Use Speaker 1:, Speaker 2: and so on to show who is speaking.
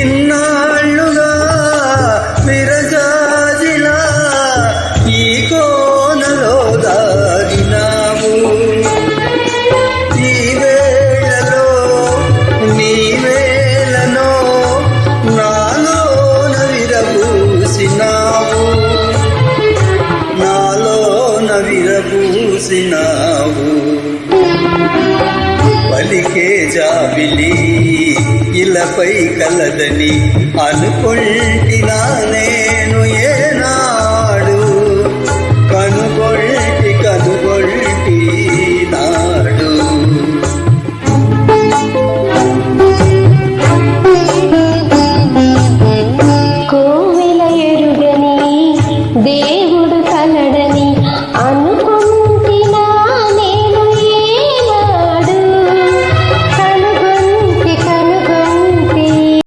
Speaker 1: ఇన్నాళ్ళుగా విరజాజిలా ఈ కోనలో దాగినావు. ఈ వేళలో నీ వేళలో నాలోన విరబూసినావు. నాలోన విరబూసినావు. పలికే జాబిలి ఇలపై కలదని అనుకుంటున్నా నేను ఏ